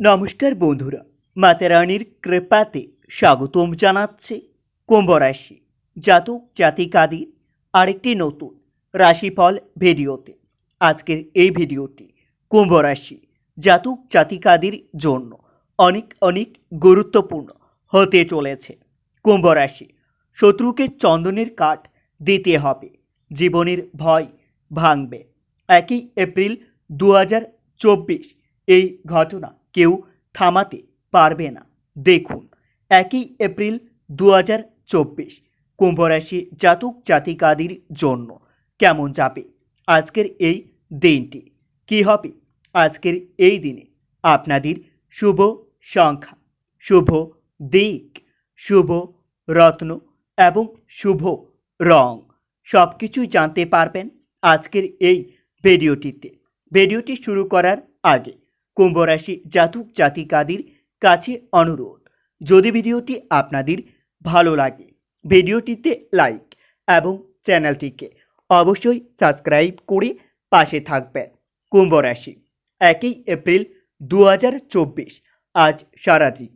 নমস্কার বন্ধুরা মাতারানির কৃপাতে স্বাগতম জানাচ্ছে কুম্ভ রাশি জাতক জাতিকাদের আরেকটি নতুন রাশিফল ভিডিওতে। আজকের এই ভিডিওটি কুম্ভ রাশি জাতক জাতিকাদের জন্য অনেক অনেক গুরুত্বপূর্ণ হতে চলেছে। কুম্ভ রাশি শত্রুকে চন্দনের কাঠ দিতে হবে, জীবনের ভয় ভাঙবে। একই এপ্রিল দু এই ঘটনা কেউ থামাতে পারবে না। দেখুন, একই এপ্রিল দু হাজার চব্বিশ, কুম্ভরাশি জাতক জাতিকাদের জন্য কেমন যাবে আজকের এই দিনটি? কি হবে আজকের এই দিনে? আপনাদের শুভ সংখ্যা, শুভ দিক, শুভ রত্ন এবং শুভ রং সব কিছুই জানতে পারবেন আজকের এই ভিডিওটিতে। ভিডিওটি শুরু করার আগে কুম্ভ রাশি জাতক জাতিকাদের কাছে অনুরোধ। যদি ভিডিওটি আপনাদের ভালো লাগে, ভিডিওটিতে লাইক এবং চ্যানেলটিকে অবশ্যই সাবস্ক্রাইব করে পাশে থাকবেন। কুম্ভ রাশি একই এপ্রিল দু হাজার চব্বিশ, আজ সারাদিন।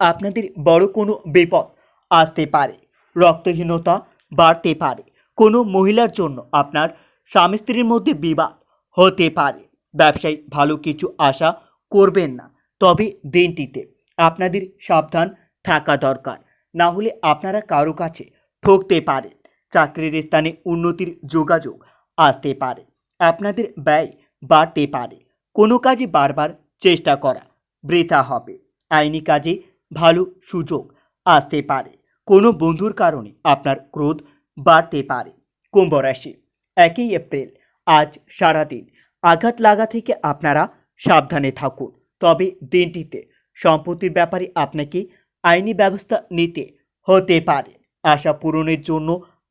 আপনাদের বড় কোনো বিপদ আসতে পারে, রক্তহীনতা বাড়তে পারে, কোনো মহিলার জন্য আপনার স্বামী স্ত্রীর মধ্যে বিবাদ হতে পারে। ব্যবসায় ভালো কিছু আশা করবেন না। তবে দিনটিতে আপনাদের সাবধান থাকা দরকার। না হলে আপনারা কারও কাছে ঠকতে পারেন। চাকরির স্থানে উন্নতির যোগাযোগ আসতে পারে। আপনাদের ব্যয় বাড়তে পারে। কোনো কাজে বারবার চেষ্টা করা বৃথা হবে। আইনি কাজে ভালো সুযোগ আসতে পারে। কোনো বন্ধুর কারণে আপনার ক্রোধ বাড়তে পারে। কুম্ভ রাশি, একই এপ্রিল, আজ সারাদিন আঘাত লাগা থেকে আপনারা সাবধানে থাকুন। তবে দিনটিতে সম্পত্তির ব্যাপারে আপনাকে আইনি ব্যবস্থা নিতে হতে পারে। আশা পূরণের জন্য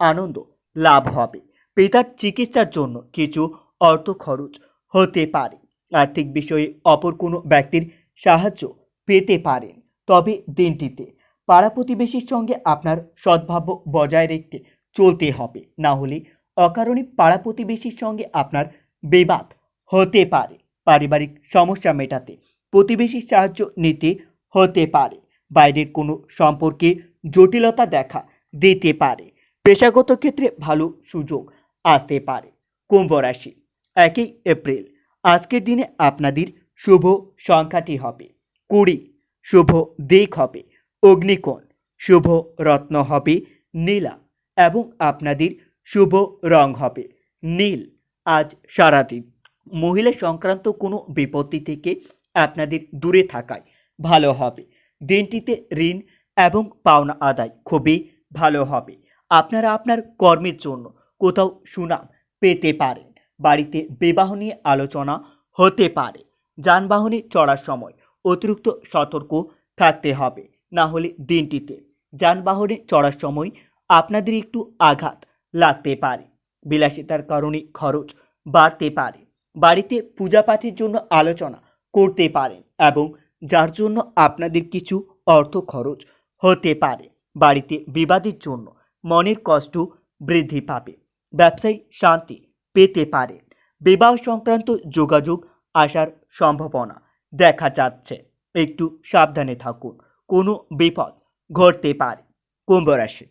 আনন্দ লাভ হবে। পিতার চিকিৎসার জন্য কিছু অর্থ খরচ হতে পারে। আর্থিক বিষয়ে অপর কোনো ব্যক্তির সাহায্য পেতে পারেন। তবে দিনটিতে পাড়া প্রতিবেশীর সঙ্গে আপনার সদ্ভাব্য বজায় রেখে চলতে হবে। না হলে অকারণে পাড়া প্রতিবেশীর সঙ্গে আপনার বিবাদ হতে পারে। পারিবারিক সমস্যা মেটাতে প্রতিবেশীর সাহায্য নিতে হতে পারে। বাইরের কোনো সম্পর্কে জটিলতা দেখা দিতে পারে। পেশাগত ক্ষেত্রে ভালো সুযোগ আসতে পারে। কুম্ভ রাশি, একই এপ্রিল। আজকের দিনে আপনাদের শুভ সংখ্যাটি হবে কুড়ি। শুভ দিক হবে অগ্নিকোণ। শুভ রত্ন হবে নীলা এবং আপনাদের শুভ রং হবে নীল। আজ সারাদিন মহিলা সংক্রান্ত কোনো বিপত্তি থেকে আপনাদের দূরে থাকায় ভালো হবে। দিনটিতে ঋণ এবং পাওনা আদায় খুবই ভালো হবে। আপনারা আপনার কর্মের জন্য কোথাও সুনাম পেতে পারেন। বাড়িতে বিবাহ নিয়ে আলোচনা হতে পারে। যানবাহনে চড়ার সময় অতিরিক্ত সতর্ক থাকতে হবে। না হলে দিনটিতে যানবাহনে চড়ার সময় আপনাদের একটু আঘাত লাগতে পারে। বিলাসিতার কারণে খরচ বাড়তে পারে। বাড়িতে পূজাপাঠের জন্য আলোচনা করতে পারেন এবং যার জন্য আপনাদের কিছু অর্থ খরচ হতে পারে। বাড়িতে বিবাদের জন্য মনের কষ্ট বৃদ্ধি পাবে। ব্যবসায়ী শান্তি পেতে পারে। বিবাহ সংক্রান্ত যোগাযোগ আসার সম্ভাবনা দেখা যাচ্ছে। একটু সাবধানে থাকুন। কোনো বিপদ ঘটতে পারে। কুম্ভ রাশি।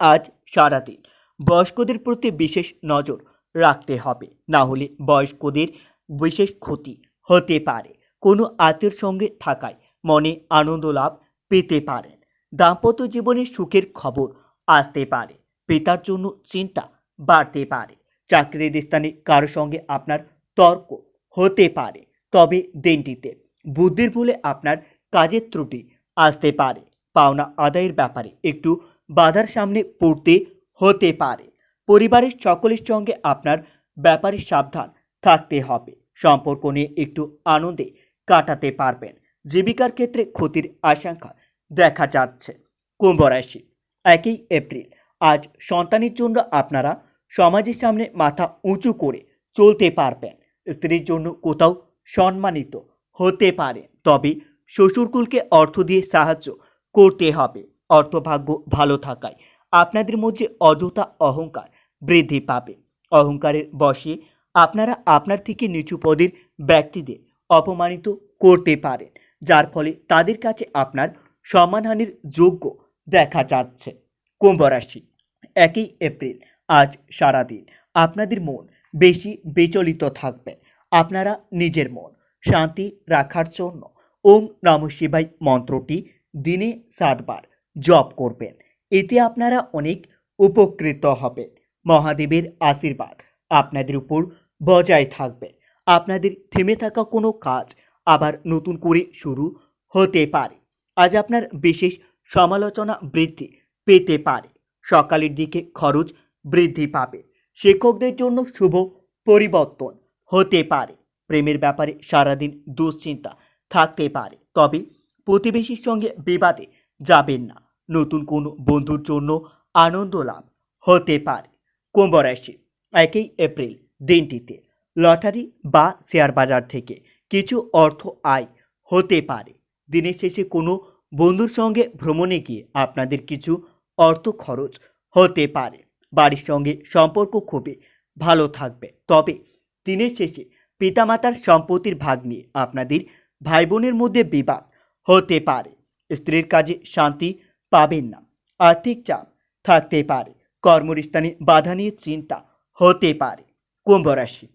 আজ সারাদিন বয়স্কদের প্রতি বিশেষ নজর রাখতে হবে। না হলে বয়স্কদের বিশেষ ক্ষতি হতে পারে। কোনো আত্মীয়র সঙ্গে থাকায় মনে আনন্দ লাভ পেতে পারেন। দাম্পত্য জীবনে সুখের খবর আসতে পারে। পিতার জন্য চিন্তা বাড়তে পারে। চাকরির স্থানে কারও সঙ্গে আপনার তর্ক হতে পারে। তবে দিনটিতে বুদ্ধির ভুলে আপনার কাজের ত্রুটি আসতে পারে। পাওনা আদায়ের ব্যাপারে একটু বাধার সামনে পড়তে হতে পারে। পরিবারের সকলের সঙ্গে আপনার ব্যাপারে সাবধান থাকতে হবে। সম্পর্ক নিয়ে একটু আনন্দে কাটাতে পারবেন। জীবিকার ক্ষেত্রে ক্ষতির আশঙ্কা দেখা যাচ্ছে। কুম্ভ রাশি, একই এপ্রিল। আজ সন্তানের জন্য আপনারা সমাজের সামনে মাথা উঁচু করে চলতে পারবেন। স্ত্রীর জন্য কোথাও সম্মানিত হতে পারে। তবে শ্বশুরকুলকে অর্থ দিয়ে সাহায্য করতে হবে। অর্থভাগ্য ভালো থাকায় আপনাদের মধ্যে অযথা অহংকার বৃদ্ধি পাবে। অহংকারের বশে আপনারা আপনার থেকে নিচু পদের ব্যক্তিদের অপমানিত করতে পারেন, যার ফলে তাদের কাছে আপনার সম্মানহানির যোগ্য দেখা যাচ্ছে। কুম্ভ রাশি, একই এপ্রিল, আজ সারাদিন আপনাদের মন বেশি বিচলিত থাকবে। আপনারা নিজের মন শান্তি রাখার জন্য ওম নম শিবাই মন্ত্রটি দিনে সাতবার জপ করবেন। এতে আপনারা অনেক উপকৃত হবেন। মহাদেবের আশীর্বাদ আপনাদের উপর বজায় থাকবে। আপনাদের থেমে থাকা কোনো কাজ আবার নতুন করে শুরু হতে পারে। আজ আপনার বিশেষ সমালোচনা বৃদ্ধি পেতে পারে। সকালের দিকে খরচ বৃদ্ধি পাবে। শিক্ষকদের জন্য শুভ পরিবর্তন হতে পারে। প্রেমের ব্যাপারে সারাদিন দুশ্চিন্তা থাকতে পারে। তবে প্রতিবেশীর সঙ্গে বিবাদে যাবেন না। নতুন কোনো বন্ধুর জন্য আনন্দ লাভ হতে পারে। কুম্ভ রাশি একই এপ্রিল দিনটিতে। লটারি বা শেয়ার বাজার থেকে কিছু অর্থ আয় হতে পারে। দিনের শেষে কোনো বন্ধুর সঙ্গে ভ্রমণে গিয়ে আপনাদের কিছু অর্থ খরচ হতে পারে। বাড়ির সঙ্গে সম্পর্ক খুবই ভালো থাকবে। তবে দিনের শেষে পিতামাতার সম্পত্তির ভাগ নিয়ে আপনাদের ভাই বোনের মধ্যে বিবাদ হতে পারে। স্ত্রীর কাজে শান্তি পাবেন না। আর্থিক চাপ থাকতে পারে। কর্মস্থানে বাধা নিয়ে চিন্তা হতে পারে। কুম্ভ রাশি,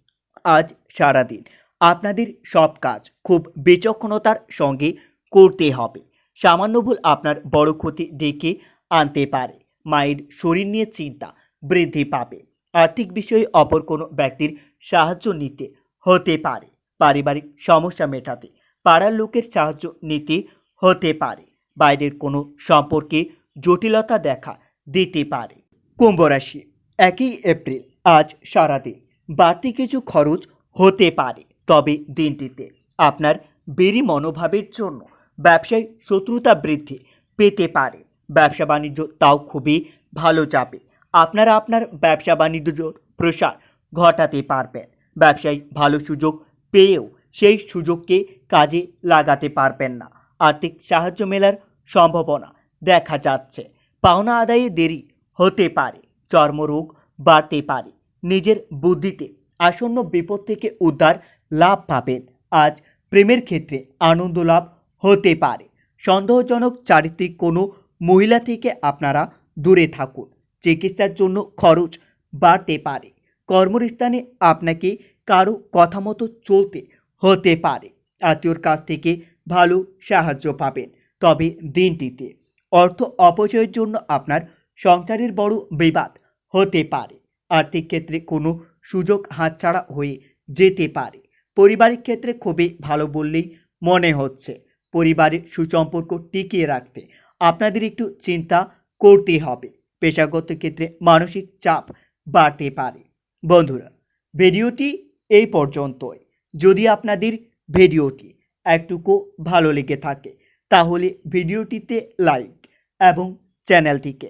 আজ সারাদিন আপনাদের সব কাজ খুব বিচক্ষণতার সঙ্গে করতে হবে। সামান্য ভুল আপনার বড় ক্ষতি ডেকে আনতে পারে। মায়ের শরীর নিয়ে চিন্তা বৃদ্ধি পাবে। আর্থিক বিষয়ে অপর কোনো ব্যক্তির সাহায্য নিতে হতে পারে। পারিবারিক সমস্যা মেটাতে পাড়ার লোকের সাহায্য নিতে হতে পারে। বাইরের কোনো সম্পর্কে জটিলতা দেখা দিতে পারে। কুম্ভ রাশি, একই এপ্রিল, আজ সারাদিন। বাড়তি কিছু খরচ হতে পারে, তবে দিনটিতে আপনার বেরি মনোভাবের জন্য ব্যবসায় শত্রুতা বৃদ্ধি পেতে পারে। ব্যবসা বাণিজ্য তাও খুবই ভালো যাবে। আপনারা আপনার ব্যবসা বাণিজ্য প্রসার ঘটাতে পারবেন। ব্যবসায় ভালো সুযোগ পেয়েও সেই সুযোগকে কাজে লাগাতে পারবেন না। আর্থিক সাহায্য মেলার সম্ভাবনা দেখা যাচ্ছে। পাওনা আদায়ে দেরি হতে পারে, চর্মরোগ বাড়তে পারে, নিজের বুদ্ধিতে আসন্ন বিপদ থেকে উদ্ধার লাভ পাবেন। আজ প্রেমের ক্ষেত্রে আনন্দ লাভ হতে পারে। সন্দেহজনক চারিত্রিক কোনো মহিলা থেকে আপনারা দূরে থাকুন। চিকিৎসার জন্য খরচ বাড়তে পারে। কর্মস্থানে আপনাকে কারও কথা মতো চলতে হতে পারে। আত্মীয়র কাছ থেকে ভালো সাহায্য পাবেন। তবে দিনটিতে অর্থ অপচয়ের জন্য আপনার সংসারের বড় বিবাদ হতে পারে। আর্থিক ক্ষেত্রে কোনো সুযোগ হাতছাড়া হয়ে যেতে পারে। পারিবারিক ক্ষেত্রে খুবই ভালো বললেই মনে হচ্ছে। পরিবারের সুসম্পর্ক টিকিয়ে রাখতে আপনাদের একটু চিন্তা করতে হবে। পেশাগত ক্ষেত্রে মানসিক চাপ বাড়তে পারে। বন্ধুরা, ভিডিওটি এই পর্যন্তই। যদি আপনাদের ভিডিওটি একটুকু ভালো লেগে থাকে, তাহলে ভিডিওটিতে লাইক এবং চ্যানেলটিকে